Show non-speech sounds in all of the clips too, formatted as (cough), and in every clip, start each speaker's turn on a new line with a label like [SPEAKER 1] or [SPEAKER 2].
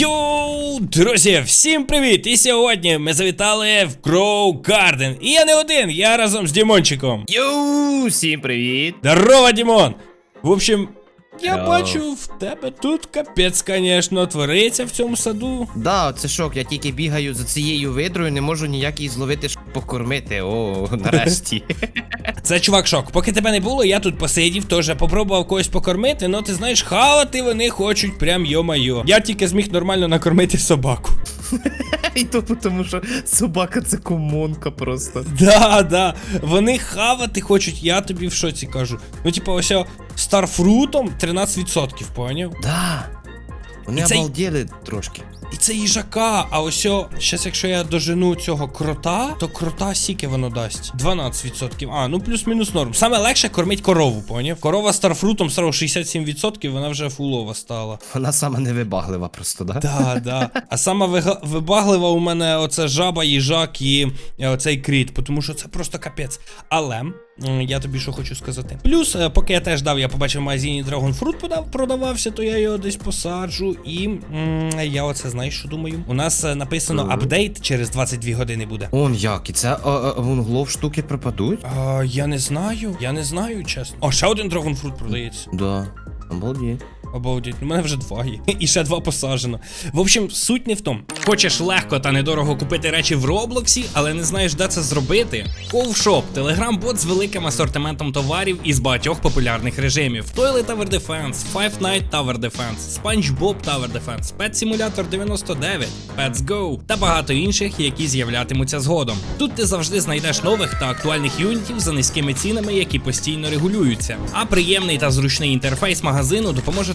[SPEAKER 1] Йоу, друзі, всім привіт! І сьогодні ми завітали в Кроу Гарден. І я не один, я разом з Дімончиком.
[SPEAKER 2] Йоу, всім привіт!
[SPEAKER 1] Здорово, Дімон! В общем, я
[SPEAKER 2] Йоу.
[SPEAKER 1] бачу, в тебе тут капець, звісно, твориться в цьому саду.
[SPEAKER 2] Да, це шок, я тільки бігаю за цією видрою, не можу ніяк її зловити, щоб покормити. О, нарешті. (laughs)
[SPEAKER 1] Це чувак шок. Поки тебе не було, я тут посидів, теж попробував когось покормити, но ти знаєш, хавати вони хочуть прям йо-майо. Я тільки зміг нормально накормити собаку. (laughs)
[SPEAKER 2] І то тому, що собака це комонка просто.
[SPEAKER 1] Да, да. Вони хавати хочуть, я тобі в шоці кажу. Ну, типа, ось старфрутом 13%, поняв?
[SPEAKER 2] Да. Вони
[SPEAKER 1] І цей-
[SPEAKER 2] обалділи трошки.
[SPEAKER 1] І це їжака, а ось щас якщо я дожену цього крота, то крота сіки воно дасть. 12%. А, ну плюс-мінус норм. Саме легше кормить корову, поняв? Корова старфрутом сразу 67%, вона вже фулова стала.
[SPEAKER 2] Вона сама невибаглива просто, да?
[SPEAKER 1] Да, да. А сама вига- вибаглива у мене оце жаба, їжак і е, оцей кріт, тому що це просто капець. Але я тобі що хочу сказати. Плюс, е, поки я теж дав, я побачив в магазині Dragon Fruit подав, продавався, то я його десь посаджу. І м, я оце знаєш, що думаю. У нас е, написано апдейт через 22 години буде.
[SPEAKER 2] Он як, і це а, а, вон штуки пропадуть?
[SPEAKER 1] А, я не знаю, я не знаю, чесно. О, ще один Dragon Fruit продається.
[SPEAKER 2] Да. Обалдеть.
[SPEAKER 1] Обалдеть, у мене вже два є. І ще два посаджено. В общем, суть не в тому. Хочеш легко та недорого купити речі в Роблоксі, але не знаєш, де це зробити? Ковшоп телеграм-бот з великим асортиментом товарів із багатьох популярних режимів: Toilet Tower Defense, Five Night Tower Defense, SpongeBob Tower Defense, Pet Simulator 99, Pets Go та багато інших, які з'являтимуться згодом. Тут ти завжди знайдеш нових та актуальних юнітів за низькими цінами, які постійно регулюються. А приємний та зручний інтерфейс магазину допоможе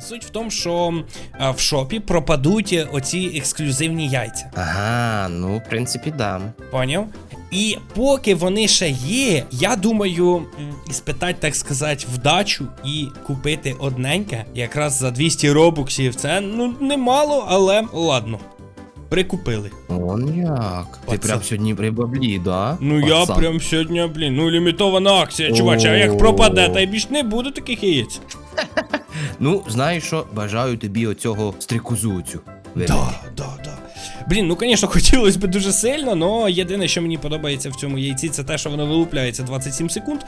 [SPEAKER 1] Суть в тому, що а, в шопі пропадуть е, оці ексклюзивні яйця.
[SPEAKER 2] Ага, ну, в принципі, дам.
[SPEAKER 1] Поняв? І поки вони ще є, я думаю, іспитати, так сказати, вдачу і купити одненьке, якраз за 200 робоксів. Це ну немало, але ладно. Прикупили.
[SPEAKER 2] Он як. Ти прям сьогодні при баблі, да?
[SPEAKER 1] Ну я прям сьогодні, блін, ну лімітована акція, чуваче, а як пропаде, та й більш не буде таких яєць. (laughs)
[SPEAKER 2] Ну, знаєш що, бажаю тобі оцього стрікозуцю.
[SPEAKER 1] Да, да, да. Блін, ну звісно, (laughs) хотілося б дуже сильно, але єдине, що мені подобається в цьому яйці, це те, що воно вилупляється 27 секунд.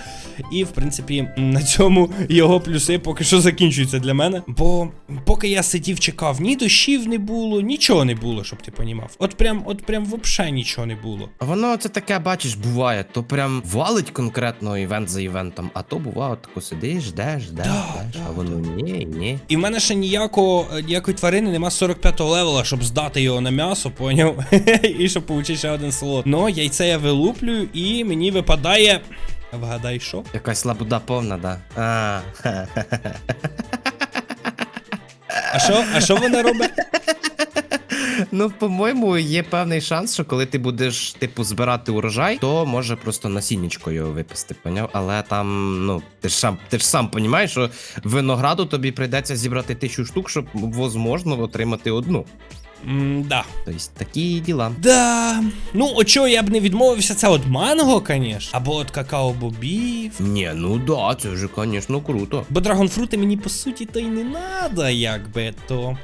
[SPEAKER 1] І, в принципі, на цьому його плюси поки що закінчуються для мене. Бо поки я сидів, чекав, ні дощів не було, нічого не було, щоб ти понімав. От прям, от прям вообще нічого не було.
[SPEAKER 2] Воно це таке, бачиш, буває, то прям валить конкретно івент за івентом, а то буває, от тако сидиш, ждеш, ждеш,
[SPEAKER 1] Да,
[SPEAKER 2] ждеш,
[SPEAKER 1] да,
[SPEAKER 2] а воно ні, ні.
[SPEAKER 1] І в мене ще ніякого, ніякої тварини нема 45-го левела, щоб здати його на м'ясо, поняв? (laughs) і щоб получити ще один слот. Но яйце я вилуплюю, і мені випадає. Вгадай, що?
[SPEAKER 2] Якась лабуда повна, да. А,
[SPEAKER 1] А що? А що вона робить? (laughs)
[SPEAKER 2] Ну, по-моєму, є певний шанс, що коли ти будеш, типу, збирати урожай, то може просто насіннячко його випасти, поняв? Але там, ну, ти ж сам, ти ж сам понімаєш, що винограду тобі прийдеться зібрати тисячу штук, щоб возможно отримати одну.
[SPEAKER 1] М, да.
[SPEAKER 2] Тобто такі діла.
[SPEAKER 1] Да. Ну, от чого я б не відмовився, це от манго, конечно. Або от какао-бобів.
[SPEAKER 2] Ні, ну да, це вже, звісно, круто.
[SPEAKER 1] Бо драгонфрути мені по суті то й не надо, якби то.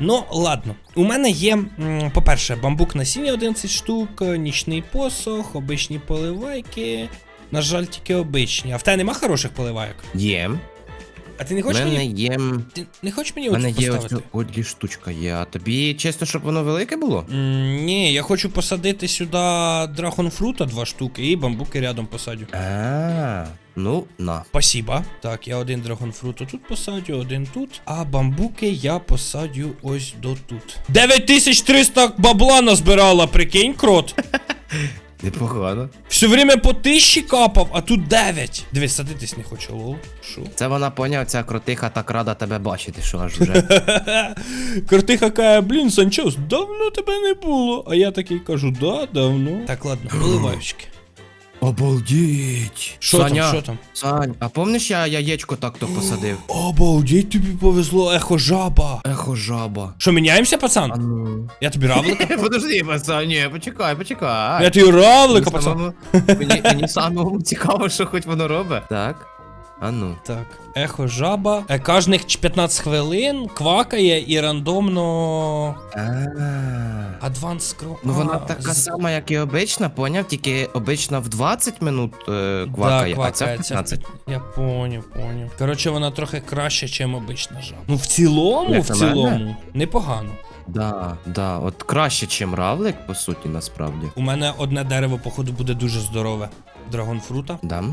[SPEAKER 1] Ну, ладно. У мене є, по-перше, бамбук насіння 11 штук, нічний посох, обичні поливайки. На жаль, тільки обичні. А в тебе нема хороших поливайок?
[SPEAKER 2] Є.
[SPEAKER 1] А ти не хочеш
[SPEAKER 2] мене
[SPEAKER 1] мені.
[SPEAKER 2] є.
[SPEAKER 1] Ти не хочеш мені
[SPEAKER 2] У мене є ось
[SPEAKER 1] поставити?
[SPEAKER 2] одлі штучка є. А тобі чесно, щоб воно велике було?
[SPEAKER 1] М, Ні, я хочу посадити сюди драгонфрута два штуки і бамбуки рядом посадю.
[SPEAKER 2] А, ну на.
[SPEAKER 1] Спасибо. Так, я один драгонфрут тут посадю, один тут. А бамбуки я посадю ось до тут. 9300 бабла назбирала, прикинь, крот. (laughs)
[SPEAKER 2] Непогано.
[SPEAKER 1] Все время по тисячі капав, а тут 9. Дивись, садитись не хочу, лол. Шо?
[SPEAKER 2] Це вона поняв, ця кротиха так рада тебе бачити, що аж вже. (laughs)
[SPEAKER 1] Крутиха каже, блін, Санчос, давно тебе не було. А я такий кажу, да, давно. Так, ладно, (clears throat) поливаючки.
[SPEAKER 2] Обалдіть!
[SPEAKER 1] Що
[SPEAKER 2] Саня,
[SPEAKER 1] там, що там?
[SPEAKER 2] Сань, а помниш я яєчко так-то посадив? (gasps)
[SPEAKER 1] Обалдеть, тобі повезло, ехо жаба.
[SPEAKER 2] Ехо жаба.
[SPEAKER 1] Що, міняємося, пацан?
[SPEAKER 2] А ну. (laughs)
[SPEAKER 1] Я тобі равлика. (laughs)
[SPEAKER 2] Подожди, пацан, ні, почекай, почекай.
[SPEAKER 1] Я тобі равлика, пацан.
[SPEAKER 2] Мені, мені самому цікаво, що хоч воно робить. Так. А ну.
[SPEAKER 1] Так, ехо жаба. Е, Кожних 15 хвилин квакає і рандомно.
[SPEAKER 2] А.
[SPEAKER 1] Адванс крок.
[SPEAKER 2] Ну вона така сама, як і обична, поняв? Тільки обична в 20 минут е, квакає,
[SPEAKER 1] да,
[SPEAKER 2] а ця в
[SPEAKER 1] квакає, ця в
[SPEAKER 2] 15.
[SPEAKER 1] Я поняв, поняв. Коротше, вона трохи краще, ніж обична жаба. Ну, в цілому,
[SPEAKER 2] Як
[SPEAKER 1] в
[SPEAKER 2] на мене?
[SPEAKER 1] цілому, непогано.
[SPEAKER 2] Да, да, от краще, чим равлик, по суті, насправді.
[SPEAKER 1] У мене одне дерево, походу, буде дуже здорове. Драгонфрута.
[SPEAKER 2] Да?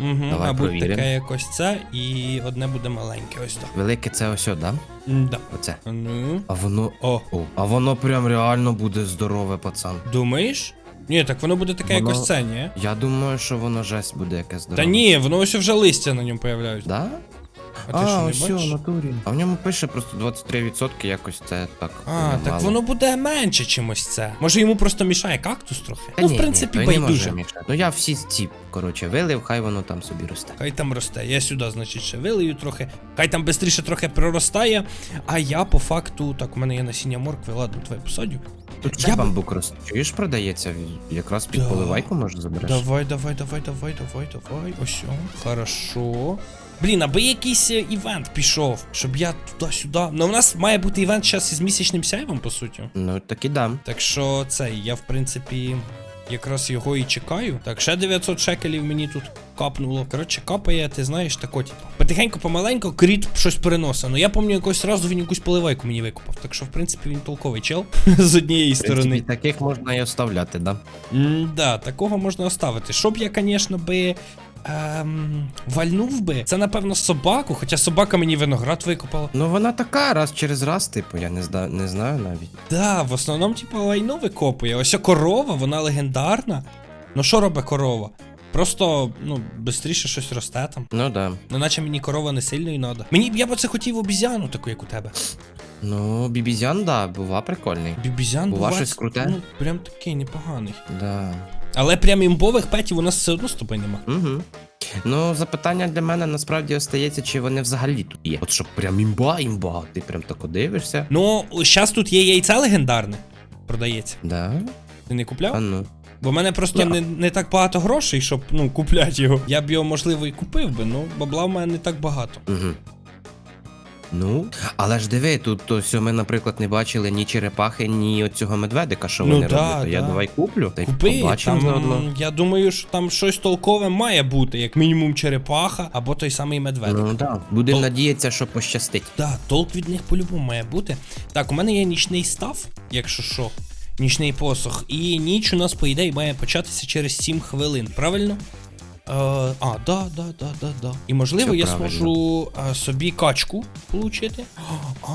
[SPEAKER 1] Угу,
[SPEAKER 2] Давай
[SPEAKER 1] мабуть,
[SPEAKER 2] провіримо.
[SPEAKER 1] таке якось це, і одне буде маленьке, ось так.
[SPEAKER 2] Велике це ось, о, да?
[SPEAKER 1] Да.
[SPEAKER 2] Оце.
[SPEAKER 1] Ну.
[SPEAKER 2] А воно.
[SPEAKER 1] О,
[SPEAKER 2] О, а воно прям реально буде здорове, пацан.
[SPEAKER 1] думаєш? Ні, так воно буде таке
[SPEAKER 2] Воно-
[SPEAKER 1] якось це, ні?
[SPEAKER 2] Я думаю, що воно жесть буде якесь здорове.
[SPEAKER 1] Та ні, воно ось вже листя на ньому появляються.
[SPEAKER 2] Да?
[SPEAKER 1] А ти що, не бачиш?
[SPEAKER 2] натурі. А в ньому пише просто 23% якось це так.
[SPEAKER 1] А,
[SPEAKER 2] мало.
[SPEAKER 1] так воно буде менше чимось це. Може йому просто мішає кактус трохи?
[SPEAKER 2] Та
[SPEAKER 1] ну,
[SPEAKER 2] ні,
[SPEAKER 1] в принципі,
[SPEAKER 2] ні, не може
[SPEAKER 1] байдуже.
[SPEAKER 2] мішати. Ну я всі ці, коротше, вилив, хай воно там собі росте.
[SPEAKER 1] Хай там росте. Я сюди, значить, ще вилию трохи. Хай там швидше трохи проростає. А я по факту, так, у мене є насіння моркви, ладно, твоє посадю.
[SPEAKER 2] Тут
[SPEAKER 1] Я
[SPEAKER 2] ще
[SPEAKER 1] б-
[SPEAKER 2] бамбук росте. Чуєш, продається? Якраз під
[SPEAKER 1] Да.
[SPEAKER 2] поливайку може забереш.
[SPEAKER 1] Давай, давай, давай, давай, давай, давай. Ось. о, Хорошо. Блін, аби якийсь е, івент пішов, щоб я туди-сюди. Ну, у нас має бути івент зараз із місячним сяйвом, по суті.
[SPEAKER 2] Ну так і дам.
[SPEAKER 1] Так що цей, я в принципі якраз його і чекаю. Так, ще 900 шекелів мені тут капнуло. Коротше, капає, ти знаєш, тако, типу. Потихеньку, помаленьку, кріт щось переносить. Ну я пам'ятаю, якось разу він якусь поливайку мені викупав. Так що, в принципі, він толковий чел (laughs) з однієї
[SPEAKER 2] В принципі,
[SPEAKER 1] сторони.
[SPEAKER 2] таких можна і оставляти, да?
[SPEAKER 1] Да, такого можна оставити. Щоб я, звісно, би. Ем, вальнув би. Це, напевно, собаку, хоча собака мені виноград викопала.
[SPEAKER 2] Ну вона така, раз через раз, типу, я не, зда... не знаю навіть.
[SPEAKER 1] Да, в основному, типу, лайно викопує. Ось ця корова, вона легендарна. Ну що робить корова? Просто, ну, швидше щось росте там.
[SPEAKER 2] Ну да.
[SPEAKER 1] Ну, наче мені корова не сильно і надо. Мені б я б оце хотів обізяну, таку, як у тебе.
[SPEAKER 2] Ну, бібізян, да, бува прикольний.
[SPEAKER 1] Бібізян
[SPEAKER 2] Бува
[SPEAKER 1] буває,
[SPEAKER 2] щось круте?
[SPEAKER 1] Ну, прям такий непоганий.
[SPEAKER 2] Да.
[SPEAKER 1] Але прям імбових петів у нас все одно тобою нема.
[SPEAKER 2] Угу. Ну, запитання для мене насправді остається, чи вони взагалі тут є. От щоб прям імба, імба, ти прям тако дивишся.
[SPEAKER 1] Ну, зараз тут є яйце легендарне. Продається.
[SPEAKER 2] Да?
[SPEAKER 1] Ти не купляв?
[SPEAKER 2] А ну.
[SPEAKER 1] Бо в мене просто не, не так багато грошей, щоб ну, купляти його. Я б його, можливо, і купив би, ну бабла в мене не так багато.
[SPEAKER 2] Угу. Ну, але ж диви, тут ось ми, наприклад, не бачили ні черепахи, ні оцього медведика, що
[SPEAKER 1] Ну
[SPEAKER 2] вони
[SPEAKER 1] да,
[SPEAKER 2] роблять. То я
[SPEAKER 1] да.
[SPEAKER 2] давай куплю, та й
[SPEAKER 1] Купи,
[SPEAKER 2] побачимо
[SPEAKER 1] там,
[SPEAKER 2] заодно.
[SPEAKER 1] я думаю, що там щось толкове має бути, як мінімум черепаха або той самий медведик.
[SPEAKER 2] Ну да. Будемо
[SPEAKER 1] То-
[SPEAKER 2] надіятися, що пощастить.
[SPEAKER 1] Да, толк від них по-любому має бути. Так, у мене є нічний став, якщо що. Нічний посох. І ніч у нас, по ідеї, має початися через 7 хвилин, правильно? Е, а, да, да, да, да, да. І можливо,
[SPEAKER 2] Все
[SPEAKER 1] я
[SPEAKER 2] правильно.
[SPEAKER 1] зможу а, собі качку получити. А,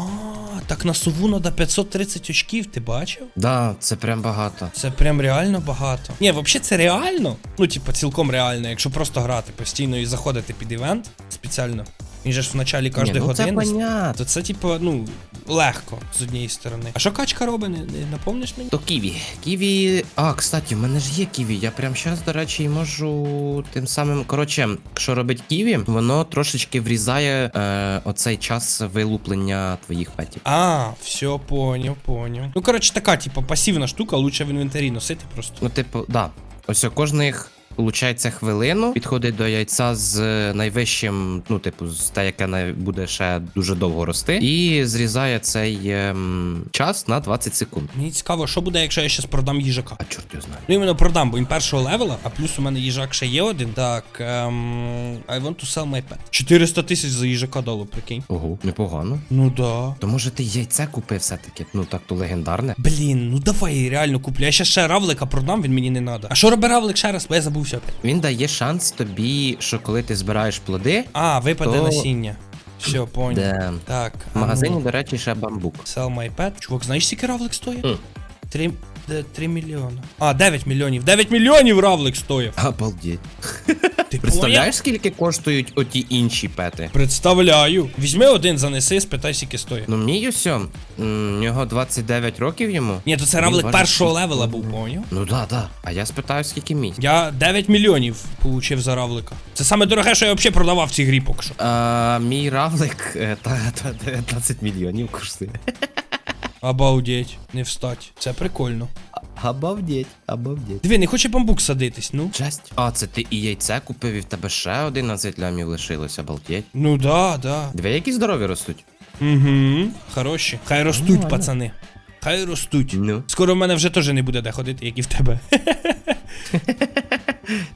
[SPEAKER 1] так на сову треба 530 очків, ти бачив?
[SPEAKER 2] Да, це прям багато.
[SPEAKER 1] Це прям реально багато. Ні, взагалі це реально. Ну, типу, цілком реально, якщо просто грати постійно і заходити під івент спеціально. Він же ж в началі кожної
[SPEAKER 2] ну це понятно.
[SPEAKER 1] То це, типу, ну, легко з однієї сторони. А що качка робить, не, не напомниш мені?
[SPEAKER 2] То ківі. Ківі. А, кстати, в мене ж є ківі. Я прям зараз, до речі, і можу тим самим. Коротше, що робить ківі, воно трошечки врізає е, оцей час вилуплення твоїх петів.
[SPEAKER 1] А, все, поняв, поняв. Ну, коротше, така, типу, пасивна штука, лучше в інвентарі носити просто.
[SPEAKER 2] Ну, типу, да. Ось кожних. Получається хвилину, підходить до яйця з найвищим, ну, типу, з те, яке буде ще дуже довго рости, і зрізає цей ем, час на 20 секунд.
[SPEAKER 1] Мені цікаво, що буде, якщо я зараз продам їжака.
[SPEAKER 2] А чорт його знає.
[SPEAKER 1] Ну, іменно продам, бо він першого левела, а плюс у мене їжак ще є один. Так, ем, I want to sell my pet. 400 тисяч за їжака дало, прикинь.
[SPEAKER 2] Ого, непогано.
[SPEAKER 1] Ну да.
[SPEAKER 2] То може ти яйце купив все-таки? Ну так то легендарне.
[SPEAKER 1] Блін, ну давай реально куплю. Я ще ще равлика продам, він мені не надо. А що робить равлик ще раз? Бо я забувся опять.
[SPEAKER 2] Він дає шанс тобі, що коли ти збираєш плоди,
[SPEAKER 1] А, випаде
[SPEAKER 2] То-
[SPEAKER 1] насіння. Все, понял.
[SPEAKER 2] Да.
[SPEAKER 1] Так.
[SPEAKER 2] в магазині, до речі, ще бамбук.
[SPEAKER 1] Sell my pet. Чувак, знаєш, скільки равлик стоїть?
[SPEAKER 2] Mm.
[SPEAKER 1] Три. Де 3 мільйони. А, 9 мільйонів. 9 мільйонів равлик стоїв.
[SPEAKER 2] Обалдеть. (laughs)
[SPEAKER 1] Ти
[SPEAKER 2] Представляєш, скільки коштують оті інші пети?
[SPEAKER 1] Представляю. Візьми один, занеси, спитай, скільки стоїть.
[SPEAKER 2] Ну мені Юсьо, у нього 29 років йому.
[SPEAKER 1] Ні, то це равлик
[SPEAKER 2] важить
[SPEAKER 1] першого левела був, поняв?
[SPEAKER 2] Ну да, да. А я спитаю, скільки мій.
[SPEAKER 1] Я 9 мільйонів получив за равлика. Це саме дороге, що я взагалі продавав в цій грі поки що.
[SPEAKER 2] А, мій равлик е, та, та 19 мільйонів коштує. (laughs)
[SPEAKER 1] Обалдеть, не встать. Це прикольно.
[SPEAKER 2] Обалдеть, обалдеть.
[SPEAKER 1] Диви, не хоче бамбук садитись, ну.
[SPEAKER 2] Жесть. А, це ти і яйце купив, і в тебе ще 11 лямів лишилось, обалдеть.
[SPEAKER 1] Ну да, да.
[SPEAKER 2] Дві які здорові ростуть.
[SPEAKER 1] Угу. Хороші. Хай ростуть,
[SPEAKER 2] Нормально.
[SPEAKER 1] пацани. Хай ростуть.
[SPEAKER 2] Ну.
[SPEAKER 1] Скоро в мене вже теж не буде де ходити, як і в тебе. (laughs)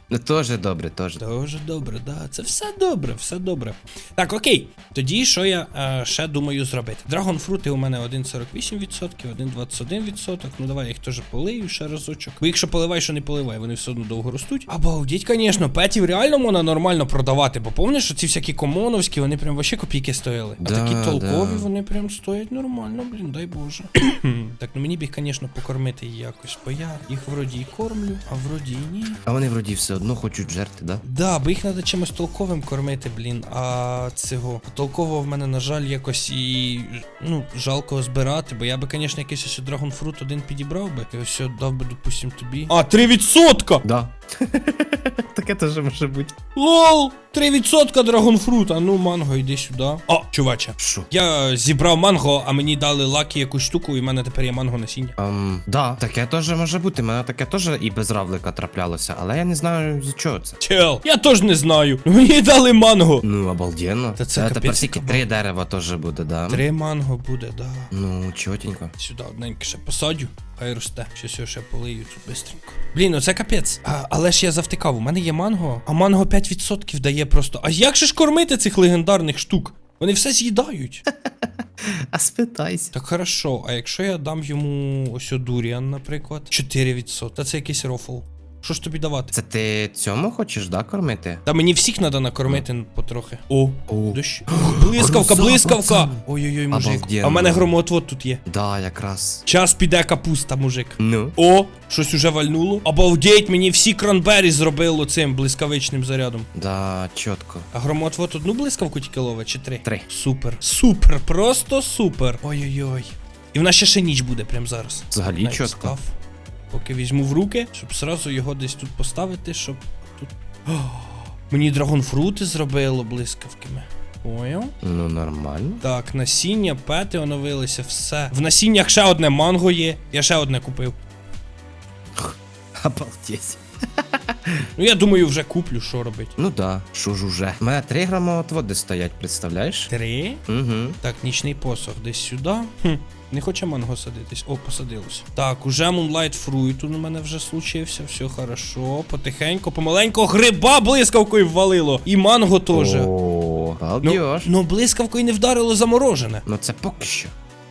[SPEAKER 2] Ну теж добре, теж.
[SPEAKER 1] Дуже добре, да. Це все добре, все добре. Так, окей. Тоді що я е, ще думаю зробити? Драгонфрути у мене 1,48%, 1,21%. Ну давай я їх теж полию ще разочок. Бо якщо поливай, що не поливай, вони все одно довго ростуть. Обалдіть, звісно, петів реально можна нормально продавати, бо помниш, що ці всякі комоновські, вони прям вообще копійки стояли. А
[SPEAKER 2] Да,
[SPEAKER 1] такі толкові,
[SPEAKER 2] да.
[SPEAKER 1] вони прям стоять нормально, блін, дай Боже. (clears throat) так, ну мені б їх, звісно, покормити якось, бо я їх вроді і кормлю, а вроді і ні.
[SPEAKER 2] А вони вроді все одно хочуть жерти, да?
[SPEAKER 1] Да, бо їх треба чимось толковим кормити, блін. А цього толкового в мене, на жаль, якось і ну, жалко збирати, бо я би, звісно, якийсь ось драгонфрут один підібрав би. І ось дав би, допустим, тобі. А, 3%!
[SPEAKER 2] Да. (laughs) Таке теж може бути.
[SPEAKER 1] Лол! 3% драгонфрута. Ну, манго, йди сюди. О, чуваче.
[SPEAKER 2] Що?
[SPEAKER 1] Я зібрав манго, а мені дали лакі якусь штуку, і в мене тепер є манго насіння.
[SPEAKER 2] Ем, да, таке теж може бути. Мене таке теж і без равлика траплялося, але я не знаю з чого це.
[SPEAKER 1] Чел, я теж не знаю. (laughs) Мені дали манго.
[SPEAKER 2] Ну, обалденно.
[SPEAKER 1] Та це
[SPEAKER 2] Е,
[SPEAKER 1] капець
[SPEAKER 2] тепер тільки
[SPEAKER 1] кабан.
[SPEAKER 2] три дерева теж буде, да.
[SPEAKER 1] Три манго буде, да.
[SPEAKER 2] Ну, чотенько.
[SPEAKER 1] Сюди одненько ще посадю. Хай росте. Щось ще полию тут бистренько. Блін, ну це капець. А, але ж я завтикав, у мене є манго, а манго 5% дає просто. А як же ж кормити цих легендарних штук? Вони все з'їдають. (laughs)
[SPEAKER 2] А спитайся.
[SPEAKER 1] Так хорошо, а якщо я дам йому ось Дуріан, наприклад, 4%, та це якийсь рофл. Що ж тобі давати?
[SPEAKER 2] Це ти цьому хочеш, да, кормити?
[SPEAKER 1] Та мені всіх треба накормити потрохи. О,
[SPEAKER 2] О.
[SPEAKER 1] дощ. (gasps) Блискавка,
[SPEAKER 2] Гроза,
[SPEAKER 1] блискавка.
[SPEAKER 2] пацан.
[SPEAKER 1] Ой-ой-ой, мужик.
[SPEAKER 2] Обалденно.
[SPEAKER 1] А в мене громотвод тут є.
[SPEAKER 2] Да, якраз.
[SPEAKER 1] Час піде капуста, мужик.
[SPEAKER 2] Ну.
[SPEAKER 1] О, щось уже вальнуло. Обалдеть, мені всі кранбері зробило цим блискавичним зарядом.
[SPEAKER 2] Да, чітко.
[SPEAKER 1] А громотвод одну блискавку тільки ловить чи три?
[SPEAKER 2] Три.
[SPEAKER 1] Супер. Супер, просто супер. Ой-ой-ой. І в нас ще ще ніч буде прямо зараз.
[SPEAKER 2] Взагалі чітко.
[SPEAKER 1] став. Поки візьму в руки, щоб сразу його десь тут поставити, щоб тут. О, мені драгонфрути зробило блискавками. Поняв?
[SPEAKER 2] Ну, нормально.
[SPEAKER 1] Так, насіння, пети оновилися, все. В насіннях ще одне манго є. Я ще одне купив. (laughs)
[SPEAKER 2] Обалдеть. (laughs)
[SPEAKER 1] Ну я думаю, вже куплю, що робити.
[SPEAKER 2] Ну да, що ж уже. У мене три грамоотводи стоять, представляєш?
[SPEAKER 1] Три.
[SPEAKER 2] Угу.
[SPEAKER 1] Так, нічний посох десь сюди. Хм. Не хоче манго садитись. О, посадилося. Так, уже Moonlight Fruit у мене вже случився. Все хорошо. Потихеньку, помаленьку гриба блискавкою ввалило. І манго теж.
[SPEAKER 2] О,
[SPEAKER 1] Ну, ну блискавкою не вдарило заморожене.
[SPEAKER 2] Ну це поки що.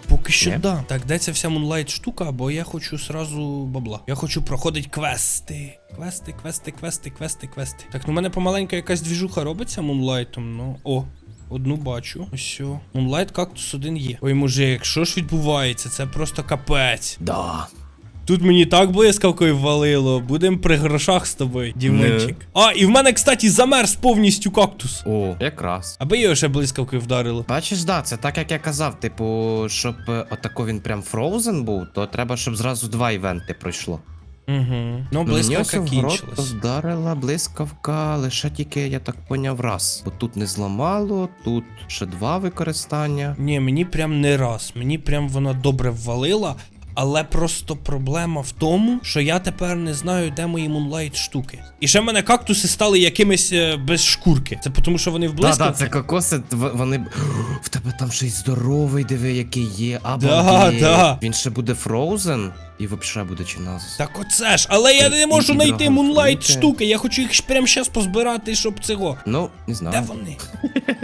[SPEAKER 1] Поки що
[SPEAKER 2] Ні?
[SPEAKER 1] да. Так, де ця вся Moonlight штука, бо я хочу сразу бабла. Я хочу проходити квести. Квести, квести, квести, квести, квести. Так, ну в мене помаленьку якась двіжуха робиться Мунлайтом, ну. О. Одну бачу. Ось. Мунлайт кактус один є. Ой, мужик, що ж відбувається? Це просто капець.
[SPEAKER 2] Да.
[SPEAKER 1] Тут мені так блискавкою валило. Будем при грошах з тобою, дівничик. А, і в мене, кстати, замерз повністю кактус.
[SPEAKER 2] О, якраз.
[SPEAKER 1] Аби його ще блискавкою вдарило.
[SPEAKER 2] Бачиш, да, це так як я казав, типу, щоб е, отако він прям фроузен був, то треба, щоб зразу два івенти пройшло.
[SPEAKER 1] Угу. Ну,
[SPEAKER 2] Ну, мені
[SPEAKER 1] блискавка
[SPEAKER 2] ось в грот
[SPEAKER 1] кінчилась.
[SPEAKER 2] вдарила блискавка лише тільки, я так поняв, раз. Бо тут не зламало, тут ще два використання.
[SPEAKER 1] Ні, мені прям не раз. Мені прям вона добре ввалила. Але просто проблема в тому, що я тепер не знаю, де мої мунлайт штуки. І ще в мене кактуси стали якимись е, без шкурки. Це тому, що вони в
[SPEAKER 2] Да, да, це кокоси, вони. (gasps) В тебе там ще й здоровий, диви, який є. Обалдеть.
[SPEAKER 1] да.
[SPEAKER 2] Він ще буде фроузен і взагалі буде чиназис.
[SPEAKER 1] Так оце ж, але я не можу знайти мунлайт штуки. Я хочу їх прямо зараз позбирати, щоб цього.
[SPEAKER 2] Ну, не знаю.
[SPEAKER 1] Де вони?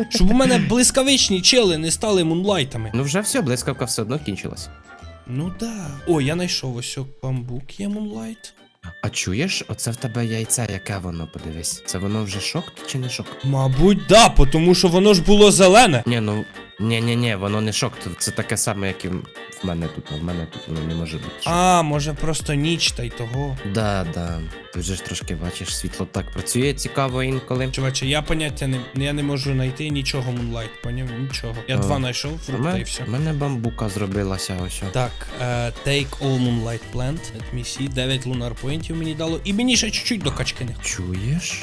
[SPEAKER 1] Щоб у мене блискавичні чели не стали мунлайтами.
[SPEAKER 2] Ну вже все, блискавка все одно кінчилась.
[SPEAKER 1] Ну да. О, я знайшов ось бамбук є.
[SPEAKER 2] А чуєш, оце в тебе яйце, яке воно, подивись. Це воно вже шок чи не шок?
[SPEAKER 1] Мабуть, да, тому що воно ж було зелене.
[SPEAKER 2] Ні, ну Ні, ні, ні, воно не шок. Це- таке саме, як і в мене тут. А в мене тут воно не може бути. шок.
[SPEAKER 1] А, може просто ніч та й того.
[SPEAKER 2] Да, да. Ти вже ж трошки бачиш, світло так працює цікаво інколи.
[SPEAKER 1] Чуваче, я поняття не. Я не можу знайти нічого Moonlight, поняв? Нічого. Я
[SPEAKER 2] А.
[SPEAKER 1] два знайшов, фрукта і все.
[SPEAKER 2] у мене бамбука зробилася ось.
[SPEAKER 1] Так, е, take all moonlight plant. Let me see. 9 lunar pointів мені дало. І мені ще чуть-чуть до качки не.
[SPEAKER 2] Чуєш?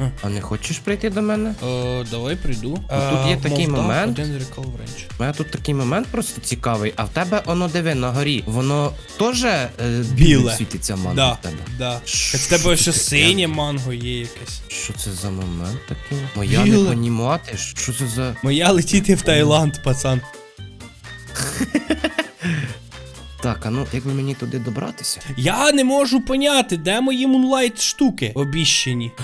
[SPEAKER 1] А.
[SPEAKER 2] А не хочеш прийти до мене?
[SPEAKER 1] Е, давай прийду.
[SPEAKER 2] Ну, тут є такий
[SPEAKER 1] мов,
[SPEAKER 2] момент.
[SPEAKER 1] Один.
[SPEAKER 2] У мене тут такий момент просто цікавий, а в тебе воно диви на горі. Воно теж е,
[SPEAKER 1] Біле.
[SPEAKER 2] світиться манго
[SPEAKER 1] Да,
[SPEAKER 2] в тебе.
[SPEAKER 1] да. Так в тебе
[SPEAKER 2] таке?
[SPEAKER 1] синє манго є якесь.
[SPEAKER 2] Що це за момент такий? Моя
[SPEAKER 1] Біле.
[SPEAKER 2] не понімати. Що це за.
[SPEAKER 1] Моя летіти в Таїланд, пацан. (laughs)
[SPEAKER 2] Так, а ну як би мені туди добратися?
[SPEAKER 1] Я не можу поняти, де мої мунлайт штуки обіщені. (gasps)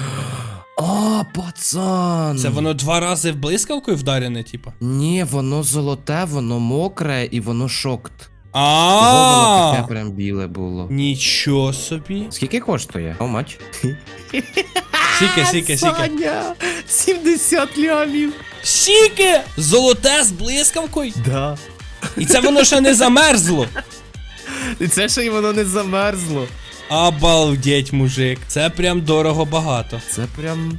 [SPEAKER 2] А, пацан!
[SPEAKER 1] Це воно два рази в блискавкою вдарене, типа.
[SPEAKER 2] Ні, воно золоте, воно мокре і воно шокт. Того воно таке
[SPEAKER 1] А
[SPEAKER 2] прям біле було.
[SPEAKER 1] Нічого собі.
[SPEAKER 2] Скільки коштує? How much?
[SPEAKER 1] Сіке, сіке, сіке.
[SPEAKER 2] Саня, 70 лямів.
[SPEAKER 1] Сіке! Золоте з блискавкою.
[SPEAKER 2] Да.
[SPEAKER 1] І це воно ще не замерзло. (laughs)
[SPEAKER 2] І це ще й воно не замерзло.
[SPEAKER 1] Обалдеть, мужик. Це прям дорого багато.
[SPEAKER 2] Це прям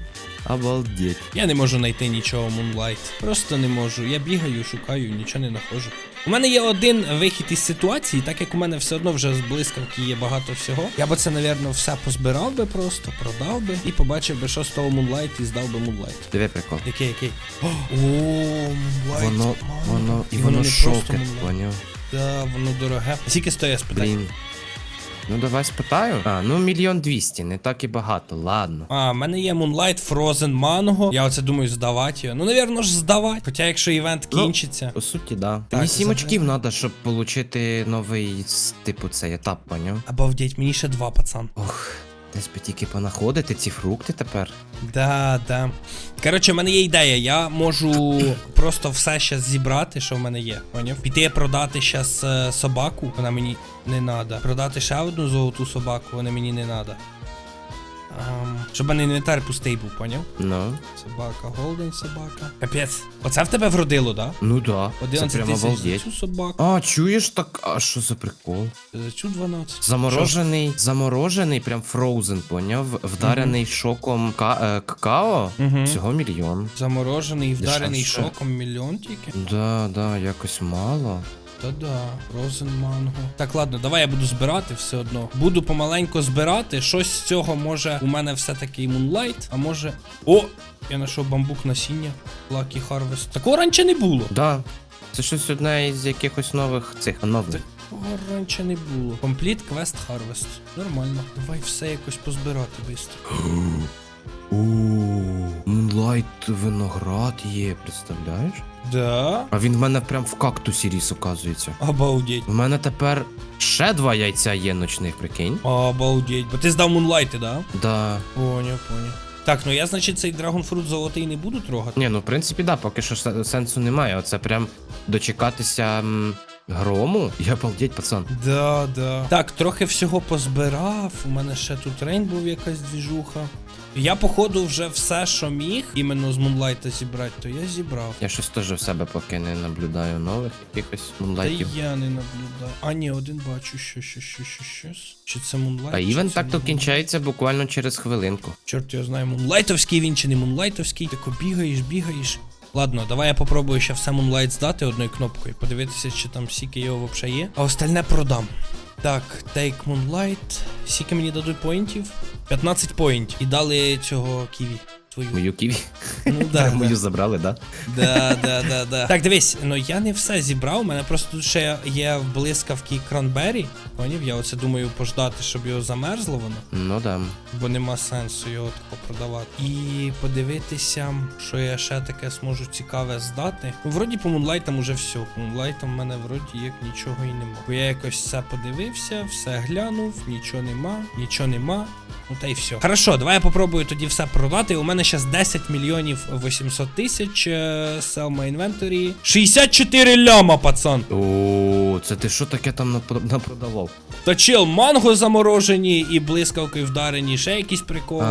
[SPEAKER 2] обалдеть.
[SPEAKER 1] Я не можу знайти нічого Moonlight. Просто не можу. Я бігаю, шукаю, нічого не знаходжу. У мене є один вихід із ситуації, так як у мене все одно вже з блискавки є багато всього. Я би це, напевно, все позбирав би просто, продав би і побачив би, що з того Moonlight і здав би Moonlight.
[SPEAKER 2] Диви прикол.
[SPEAKER 1] Який, який? О, Moonlight.
[SPEAKER 2] Воно, воно, і воно
[SPEAKER 1] не просто
[SPEAKER 2] поняв?
[SPEAKER 1] Да, воно дороге. Скільки стоїть, спитай?
[SPEAKER 2] Блін. Ну давай спитаю. А, ну мільйон двісті, не так і багато, ладно.
[SPEAKER 1] А, в мене є Moonlight Frozen Mango. Я оце думаю здавати його. Ну, навірно ж, здавати. Хоча якщо івент
[SPEAKER 2] Ну,
[SPEAKER 1] кінчиться.
[SPEAKER 2] По суті, да.
[SPEAKER 1] Так,
[SPEAKER 2] Мені сім очків треба, щоб отримати новий, с- типу, цей етап, поняв?
[SPEAKER 1] Обалдеть, мені ще два, пацан.
[SPEAKER 2] Ох, десь би тільки понаходити ці фрукти тепер.
[SPEAKER 1] Да, да. Коротше, в мене є ідея. Я можу просто все щас зібрати, що в мене є. Поняв? Піти продати щас е, собаку, вона мені не треба. Продати ще одну золоту собаку, вона мені не надо. Ам, щоб в мене інвентар пустий був, поняв?
[SPEAKER 2] Ну.
[SPEAKER 1] Собака, голден собака. Капець. Оце в тебе вродило, да?
[SPEAKER 2] Ну да. Це
[SPEAKER 1] 11
[SPEAKER 2] прям
[SPEAKER 1] тисяч за
[SPEAKER 2] обалдеть.
[SPEAKER 1] цю собаку,
[SPEAKER 2] А, чуєш так, а що за прикол?
[SPEAKER 1] за цю 12.
[SPEAKER 2] Заморожений, заморожений, прям фроузен, поняв? Вдарений шоком ка- е, какао.
[SPEAKER 1] Мгм.
[SPEAKER 2] Всього мільйон.
[SPEAKER 1] Заморожений, вдарений
[SPEAKER 2] Дешевше.
[SPEAKER 1] шоком мільйон тільки.
[SPEAKER 2] Да, да, якось мало.
[SPEAKER 1] Та-да, розен манго. Так, ладно, давай я буду збирати все одно. Буду помаленько збирати. Щось з цього може у мене все-таки і Moonlight, а може. О! Я знайшов бамбук насіння. Lucky Harvest. Такого раніше не було.
[SPEAKER 2] Да. Це щось одне із якихось нових цих нових.
[SPEAKER 1] Такого раніше не було. Complete Quest Harvest. Нормально. Давай все якось позбирати швидко.
[SPEAKER 2] О, Мунлайт виноград є, представляєш?
[SPEAKER 1] Да?
[SPEAKER 2] А він в мене прям в кактусі ріс, оказується.
[SPEAKER 1] Обалдеть.
[SPEAKER 2] У мене тепер ще два яйця є ночних, прикинь.
[SPEAKER 1] Обалдеть. Бо ти здав Moonlight, да?
[SPEAKER 2] Да.
[SPEAKER 1] Поняв, поняв. Так, ну я, значить, цей драгонфрут золотий не буду трогати.
[SPEAKER 2] Ні, ну в принципі, да, поки що сенсу немає. Оце прям дочекатися м, грому. Я обалдеть, пацан.
[SPEAKER 1] Да, да. Так, трохи всього позбирав. У мене ще тут рейнбов якась двіжуха. Я, походу, вже все, що міг, іменно з Мунлайта зібрати, то я зібрав.
[SPEAKER 2] Я щось теж в себе поки не наблюдаю нових якихось
[SPEAKER 1] Та
[SPEAKER 2] мунлайтів.
[SPEAKER 1] я не наблюдав. А, ні, один бачу, що, що, що, що, щось. Чи це Мунлайт?
[SPEAKER 2] А івент так то кінчається буквально через хвилинку.
[SPEAKER 1] Чорт його знає, мунлайтовський він чи не мунлайтовський. Тако бігаєш, бігаєш. Ладно, давай я попробую ще все мунлайт здати одною кнопкою, подивитися, чи там сіки його взагалі є. А остальне продам. Так, take moonlight. Скільки мені дадуть поінтів? 15 поінтів. І дали цього ківі. Твою.
[SPEAKER 2] Мою ківі.
[SPEAKER 1] Ну да,
[SPEAKER 2] Мою забрали, да?
[SPEAKER 1] Да, да, да, да. Так, дивись, ну я не все зібрав. У мене просто тут ще є блискавки кранбері. Поняв? Я оце думаю пождати, щоб його замерзло воно
[SPEAKER 2] Ну да.
[SPEAKER 1] бо нема сенсу його тако продавати. І подивитися, що я ще таке зможу цікаве здати. Ну, вроді по мунлайтам уже все. По мунлайтам в мене вроді як нічого і нема. Бо я якось все подивився, все глянув, нічого нема, нічого нема. Ну та й все. Хорошо, давай я попробую тоді все продати. У мене зараз 10 мільйонів 800 тисяч е, sell my inventory. 64 ляма, пацан.
[SPEAKER 2] О, це ти що таке там напродавав?
[SPEAKER 1] Та чел, манго заморожені і блискавки вдарені, ще якісь приколи.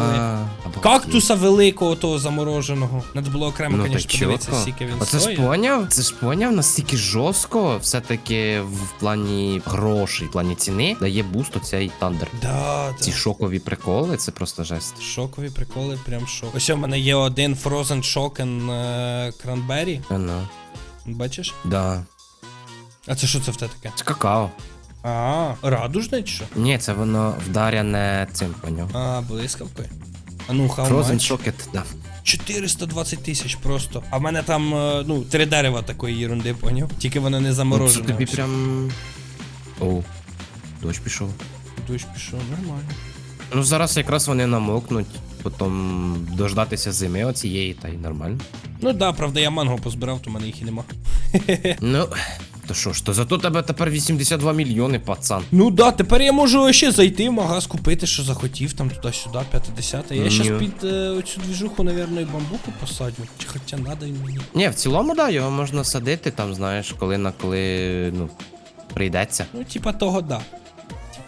[SPEAKER 1] Кактуса великого того замороженого. Надо було окремо,
[SPEAKER 2] Ну
[SPEAKER 1] звісно, подивитися, скільки він
[SPEAKER 2] Оце ж поняв? Це ж поняв, настільки жорстко, все-таки в плані грошей, в плані ціни дає буст оцей тандер.
[SPEAKER 1] Да,
[SPEAKER 2] Ці шокові приколи, це просто жесть.
[SPEAKER 1] Шокові приколи, прям шок. Ось у мене є один Frozen Shocken е, Cranberry.
[SPEAKER 2] Ано.
[SPEAKER 1] Бачиш?
[SPEAKER 2] Да.
[SPEAKER 1] А це що це в те таке?
[SPEAKER 2] Це какао.
[SPEAKER 1] А, радужне чи що?
[SPEAKER 2] Ні, це воно вдаряне цим, поняв.
[SPEAKER 1] А, блискавкою. А ну, how
[SPEAKER 2] Frozen
[SPEAKER 1] much?
[SPEAKER 2] Shocket, да.
[SPEAKER 1] 420 тисяч просто. А в мене там, е, ну, три дерева такої єрунди, поняв? Тільки воно не
[SPEAKER 2] Ну,
[SPEAKER 1] заморожене.
[SPEAKER 2] Це тобі прям. О, дощ пішов.
[SPEAKER 1] Дощ пішов, нормально.
[SPEAKER 2] Ну зараз якраз вони намокнуть, потім дождатися зими оцієї, та й нормально.
[SPEAKER 1] Ну да, правда, я манго позбирав, то в мене їх і нема. (laughs)
[SPEAKER 2] Ну, то що ж, то зато тебе тепер 82 мільйони, пацан.
[SPEAKER 1] Ну да, тепер я можу ще зайти в магаз, купити, що захотів, там туди-сюди, 50 Я
[SPEAKER 2] Ні.
[SPEAKER 1] щас під е, оцю двіжуху, навірно, і бамбуку посадю. Чи хоча надо він мені.
[SPEAKER 2] Ні, в цілому, да, його можна садити, там, знаєш, коли на коли, ну, прийдеться.
[SPEAKER 1] Ну, типа того да.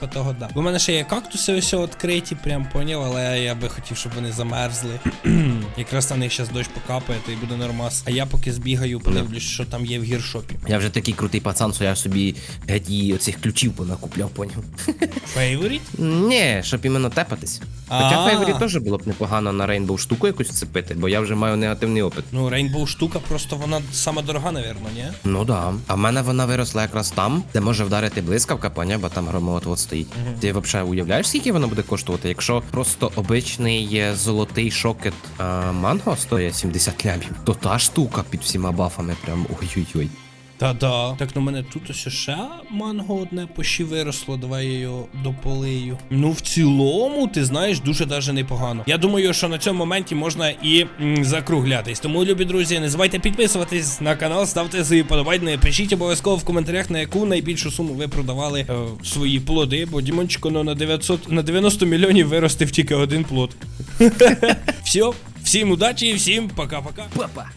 [SPEAKER 1] Типа того да. В мене ще є кактуси ось відкриті, прям поняв, але я би хотів, щоб вони замерзли. (clears throat) Якраз на них зараз дощ покапає, то й буде нормас. А я поки збігаю, подивлюсь, що там є в гіршопі.
[SPEAKER 2] Я вже такий крутий пацан, що я собі геть і оцих ключів понакупляв, поняв. (laughs)
[SPEAKER 1] Фейворіт?
[SPEAKER 2] Ні, щоб іменно тепатись. Хоча фейворі теж було б непогано на рейнбоу штуку якусь вцепити, бо я вже маю негативний опит.
[SPEAKER 1] Ну, рейнбоу штука, просто вона сама дорога, навірно, ні?
[SPEAKER 2] Ну да. А в мене вона виросла якраз там, де може вдарити блискавка, поняв, бо там громовод от стоїть. Ти взагалі уявляєш, скільки воно буде коштувати? Якщо просто обичний е, золотий шокет а, манго стоїть 70 лямів, то та штука під всіма бафами прям ой-ой-ой.
[SPEAKER 1] Та-да. Так, ну мене тут ось ще манго одне пощі виросло, давай я його дополию. Ну, в цілому, ти знаєш, дуже даже непогано. Я думаю, що на цьому моменті можна і м, закруглятись. Тому, любі друзі, не забувайте підписуватись на канал, ставте свої подобайни, пишіть обов'язково в коментарях, на яку найбільшу суму ви продавали е, свої плоди, бо Дімончико ну, на 900, на 90 мільйонів виростив тільки один плод. (laughs) Все, всім удачі і всім пока-пока.
[SPEAKER 2] Папа!